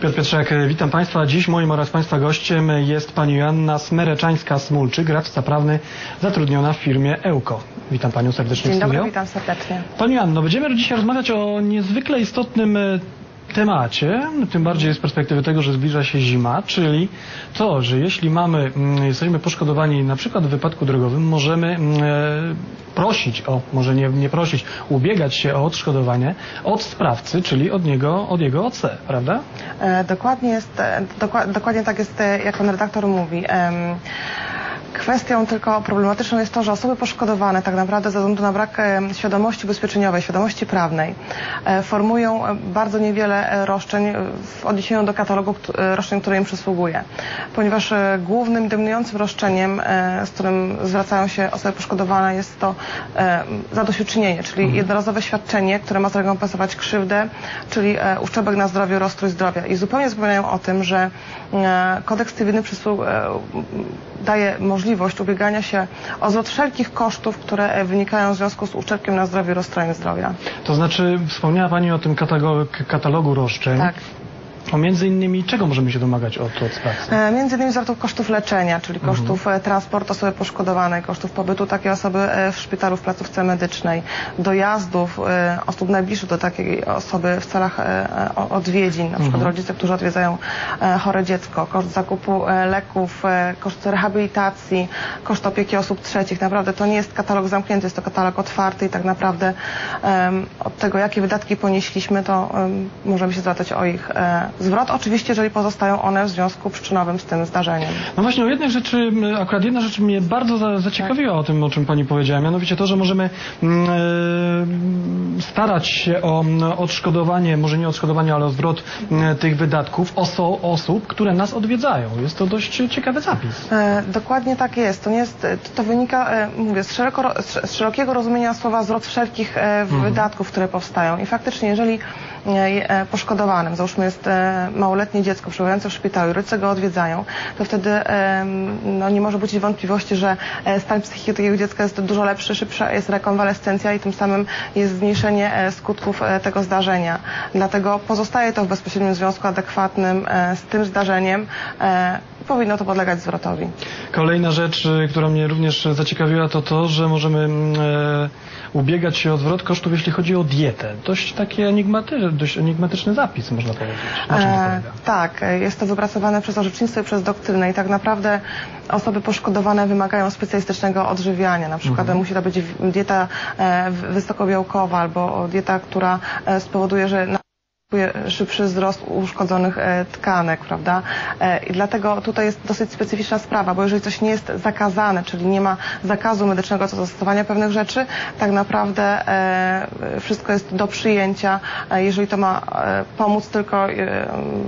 Piotr Pietrzak, witam Państwa. Dziś moim oraz Państwa gościem jest Pani Joanna Smereczańska-Smulczyk, radca prawny zatrudniona w firmie Ełko. Witam Panią serdecznie Dzień dobry, witam serdecznie. Pani Joanno, będziemy dzisiaj rozmawiać o niezwykle istotnym e, temacie, tym bardziej z perspektywy tego, że zbliża się zima, czyli to, że jeśli mamy, mm, jesteśmy poszkodowani na przykład w wypadku drogowym, możemy mm, e, prosić o, może nie, nie prosić, ubiegać się o odszkodowanie od sprawcy, czyli od niego, od jego OC, prawda? E, Dokładnie, jest, e, dokła- dokładnie tak jest, jak pan redaktor mówi. Kwestią tylko problematyczną jest to, że osoby poszkodowane tak naprawdę ze względu na brak e, świadomości ubezpieczeniowej, świadomości prawnej e, formują e, bardzo niewiele roszczeń w odniesieniu do katalogu roszczeń, które im przysługuje. Ponieważ głównym dominującym roszczeniem, z którym zwracają się osoby poszkodowane jest to zadośćuczynienie, czyli jednorazowe świadczenie, które ma zrekompensować krzywdę, czyli uszczerbek na zdrowiu, rozstrój zdrowia. I zupełnie zapominają o tym, że kodeks cywilny daje możliwość ubiegania się o zwrot wszelkich kosztów, które e, wynikają w związku z uszczerbkiem na zdrowiu, rozstrojem zdrowia. To znaczy, wspomniała Pani o tym katalogu, katalogu roszczeń. Tak. O między innymi czego możemy się domagać od, od sprawcy? E, Między innymi zwrotu kosztów leczenia, czyli kosztów e, transportu osoby poszkodowanej, kosztów pobytu takiej osoby e, w szpitalu, w placówce medycznej, dojazdów e, osób najbliższych do takiej osoby w celach e, o- odwiedzin, na przykład rodzice, którzy odwiedzają e, chore dziecko, koszt zakupu e, leków, e, koszt rehabilitacji, koszt opieki osób trzecich. Naprawdę to nie jest katalog zamknięty, jest to katalog otwarty i tak naprawdę od tego, jakie wydatki ponieśliśmy, to em, możemy się zwracać o ich e, zwrot. Oczywiście, jeżeli pozostają one w związku przyczynowym z tym zdarzeniem. No właśnie, o jednej rzeczy, akurat jedna rzecz mnie bardzo za, zaciekawiła o tym, o czym Pani powiedziała, mianowicie to, że możemy e, starać się o odszkodowanie, może nie odszkodowanie, ale o zwrot tych wydatków oso, osób, które nas odwiedzają. Jest to dość ciekawy zapis. E, dokładnie tak jest. To, nie jest, to, to wynika, e, mówię, z, szeroko, z, szerokiego rozumienia słowa zwrot wszelkich e, wydatków, które powstają. I faktycznie, jeżeli e, e, poszkodowanym, załóżmy jest e, małoletnie dziecko przebywające w szpitalu i rodzice go odwiedzają, to wtedy e, no, nie może budzić wątpliwości, że e, stan psychiki takiego dziecka jest dużo lepszy, szybsza jest rekonwalescencja i tym samym jest zmniejszenie e, skutków e, tego zdarzenia. Dlatego pozostaje to w bezpośrednim związku adekwatnym e, z tym zdarzeniem. Powinno to podlegać zwrotowi. Kolejna rzecz, y, która mnie również zaciekawiła, to to, że możemy mm, e, ubiegać się o zwrot kosztów, jeśli chodzi o dietę. Dość taki enigmaty, dość enigmatyczny zapis, można powiedzieć. E, tak, e, jest to wypracowane przez orzecznictwo i przez doktrynę i tak naprawdę osoby poszkodowane wymagają specjalistycznego odżywiania. Na przykład Mhm. musi to być dieta e, wysokobiałkowa albo dieta, która e, spowoduje, że szybszy wzrost uszkodzonych e, tkanek, prawda? E, I dlatego tutaj jest dosyć specyficzna sprawa, bo jeżeli coś nie jest zakazane, czyli nie ma zakazu medycznego co do zastosowania pewnych rzeczy, tak naprawdę e, wszystko jest do przyjęcia, jeżeli to ma pomóc tylko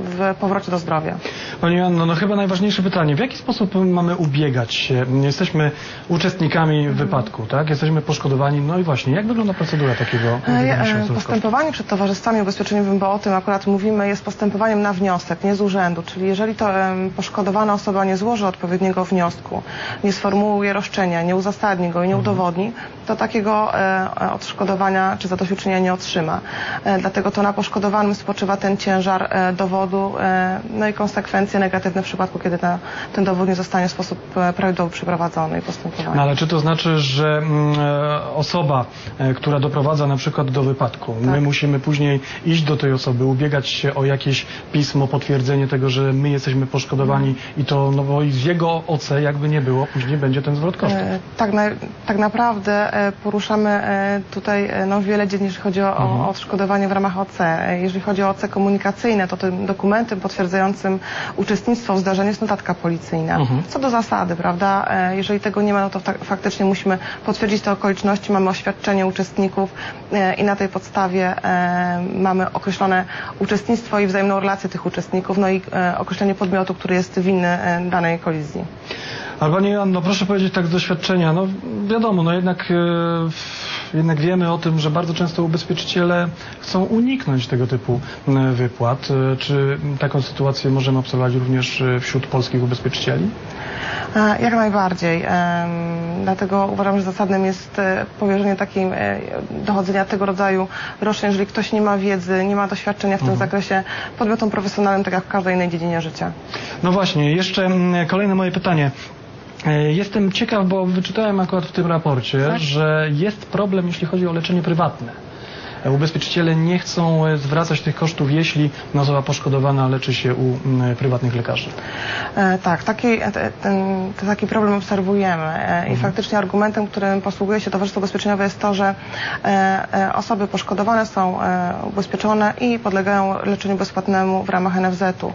w powrocie do zdrowia. Pani Joanno, no chyba najważniejsze pytanie. W jaki sposób mamy ubiegać się? Jesteśmy uczestnikami wypadku, tak? Jesteśmy poszkodowani. No i właśnie, jak wygląda procedura takiego E, ubiegania się e? Postępowanie przed towarzystwami ubezpieczeniowym, bo o tym akurat mówimy, jest postępowaniem na wniosek, nie z urzędu. Czyli jeżeli to poszkodowana osoba nie złoży odpowiedniego wniosku, nie sformułuje roszczenia, nie uzasadni go i nie udowodni, to takiego e, odszkodowania czy zadośćuczynienia nie otrzyma. Dlatego to na poszkodowanym spoczywa ten ciężar dowodu, no i konsekwencje negatywne w przypadku, kiedy ta, ten dowód nie zostanie w sposób e, prawidłowy przeprowadzony i postępowanie. No ale czy to znaczy, że mm, e, osoba, e, która doprowadza na przykład do wypadku, my Tak. musimy później iść do tej osoby, ubiegać się o jakieś pismo, potwierdzenie tego, że my jesteśmy poszkodowani i to, no bo z jego OC jakby nie było, później będzie ten zwrot kosztów. Tak, na, tak naprawdę poruszamy tutaj no, wiele dziedzin, jeżeli chodzi o, o odszkodowanie w ramach OC. Jeżeli chodzi o OC komunikacyjne, to tym dokumentem potwierdzającym uczestnictwo w zdarzeniu jest notatka policyjna. Mhm. Co do zasady, prawda? E, Jeżeli tego nie ma, no to faktycznie musimy potwierdzić te okoliczności, mamy oświadczenie uczestników e, i na tej podstawie e, mamy określone uczestnictwo i wzajemną relację tych uczestników, no i określenie podmiotu, który jest winny danej kolizji. Ale Pani Joanno, proszę powiedzieć tak z doświadczenia, no wiadomo, no jednak Jednak wiemy o tym, że bardzo często ubezpieczyciele chcą uniknąć tego typu wypłat. E, Czy taką sytuację możemy obserwować również e, wśród polskich ubezpieczycieli? E, Jak najbardziej. Dlatego uważam, że zasadnym jest powierzenie takim dochodzenia tego rodzaju roszczeń, jeżeli ktoś nie ma wiedzy, nie ma doświadczenia w tym zakresie, podmiotom profesjonalnym, tak jak w każdej innej dziedzinie życia. No właśnie, jeszcze kolejne moje pytanie. E, Jestem ciekaw, bo wyczytałem akurat w tym raporcie, Tak. że jest problem, jeśli chodzi o leczenie prywatne. E, Ubezpieczyciele nie chcą e, zwracać tych kosztów, jeśli osoba poszkodowana leczy się u mm, prywatnych lekarzy. E, Tak, taki, te- ten, te- taki problem obserwujemy e, i faktycznie argumentem, którym posługuje się Towarzystwo Ubezpieczeniowe jest to, że e, e, osoby poszkodowane są e, ubezpieczone i podlegają leczeniu bezpłatnemu w ramach NFZ-u.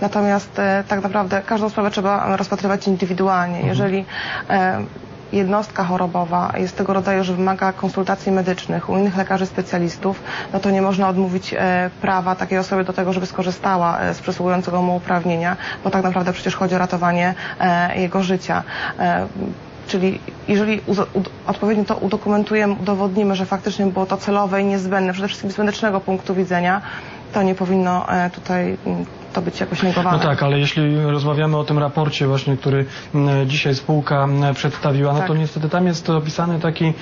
Natomiast e, tak naprawdę każdą sprawę trzeba rozpatrywać indywidualnie. Jeżeli e, jednostka chorobowa jest tego rodzaju, że wymaga konsultacji medycznych u innych lekarzy specjalistów, no to nie można odmówić e, prawa takiej osobie do tego, żeby skorzystała e, z przysługującego mu uprawnienia, bo tak naprawdę przecież chodzi o ratowanie e, jego życia. Czyli jeżeli odpowiednio to udokumentujemy, udowodnimy, że faktycznie było to celowe i niezbędne, przede wszystkim z medycznego punktu widzenia, to nie powinno e, tutaj mm, to być jakoś negowane. No tak, ale jeśli rozmawiamy o tym raporcie właśnie, który mm, dzisiaj spółka mm, przedstawiła, no Tak. to niestety tam jest opisany taki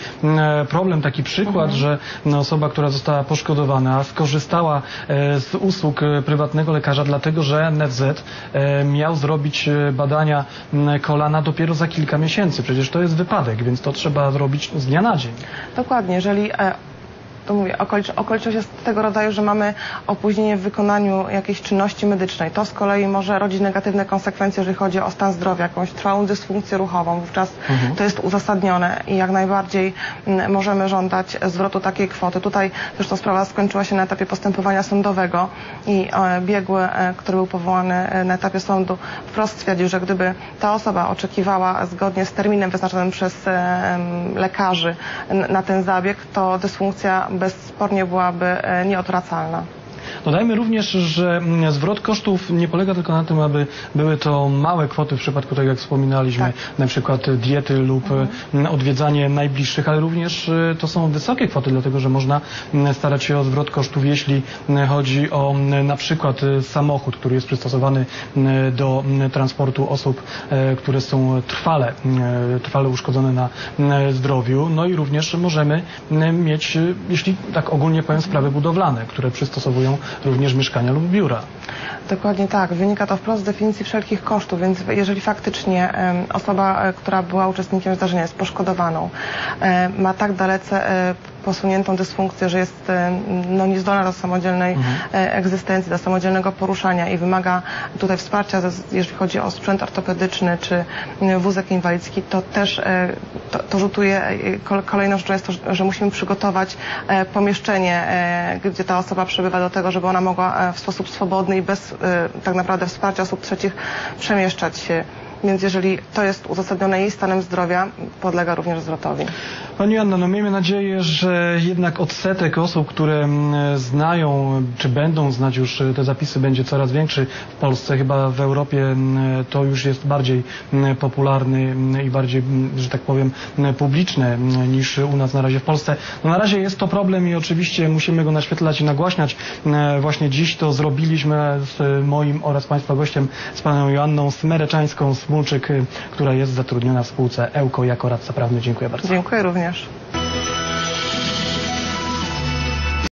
problem, taki przykład, że mm, osoba, która została poszkodowana, skorzystała e, z usług e, prywatnego lekarza, dlatego że NFZ miał zrobić badania kolana dopiero za kilka miesięcy. Przecież to jest wypadek, więc to trzeba zrobić z dnia na dzień. Dokładnie, jeżeli to mówię, okolicz, okoliczność jest tego rodzaju, że mamy opóźnienie w wykonaniu jakiejś czynności medycznej. To z kolei może rodzić negatywne konsekwencje, jeżeli chodzi o stan zdrowia, jakąś trwałą dysfunkcję ruchową. Wówczas to jest uzasadnione i jak najbardziej mm, możemy żądać zwrotu takiej kwoty. Tutaj zresztą sprawa skończyła się na etapie postępowania sądowego i e, biegły, e, który był powołany e, na etapie sądu, wprost stwierdził, że gdyby ta osoba oczekiwała zgodnie z terminem wyznaczonym przez lekarzy na ten zabieg, to dysfunkcja bezspornie byłaby e, nieodwracalna. Dodajmy również, że mm, zwrot kosztów nie polega tylko na tym, aby były to małe kwoty w przypadku tego, jak wspominaliśmy, Tak. na przykład diety lub mm, odwiedzanie najbliższych, ale również y, to są wysokie kwoty, dlatego że można mm, starać się o zwrot kosztów, jeśli chodzi o na przykład y, samochód, który jest przystosowany do transportu osób, e, które są trwale, trwale uszkodzone na zdrowiu. No i również możemy mieć, y, jeśli tak ogólnie powiem, sprawy budowlane, które przystosowują również mieszkania lub biura. Dokładnie tak. Wynika to wprost z definicji wszelkich kosztów, więc jeżeli faktycznie osoba, e, która była uczestnikiem zdarzenia, jest poszkodowaną, e, ma tak dalece e, posuniętą dysfunkcję, że jest no, niezdolna do samodzielnej e, egzystencji, do samodzielnego poruszania i wymaga tutaj wsparcia, jeżeli chodzi o sprzęt ortopedyczny czy wózek inwalidzki, to też to, to rzutuje, kol- kolejną rzeczą jest to, że- musimy przygotować pomieszczenie, gdzie ta osoba przebywa do tego, żeby ona mogła w sposób swobodny i bez tak naprawdę wsparcia osób trzecich przemieszczać się. Więc jeżeli to jest uzasadnione jej stanem zdrowia, podlega również zwrotowi. Pani Anna, no miejmy nadzieję, że jednak odsetek osób, które mm, znają, czy będą znać już e, te zapisy, będzie coraz większy w Polsce. Chyba w Europie mm, to już jest bardziej mm, popularny i bardziej, że tak powiem, publiczne niż u nas na razie w Polsce. No na razie jest to problem i oczywiście musimy go naświetlać i nagłaśniać. Mm, Właśnie dziś to zrobiliśmy z moim oraz Państwa gościem, z Panią Joanną Smereczańską-Smulczyk, y, która jest zatrudniona w spółce EUKO jako radca prawny. Dziękuję bardzo. Dziękuję również.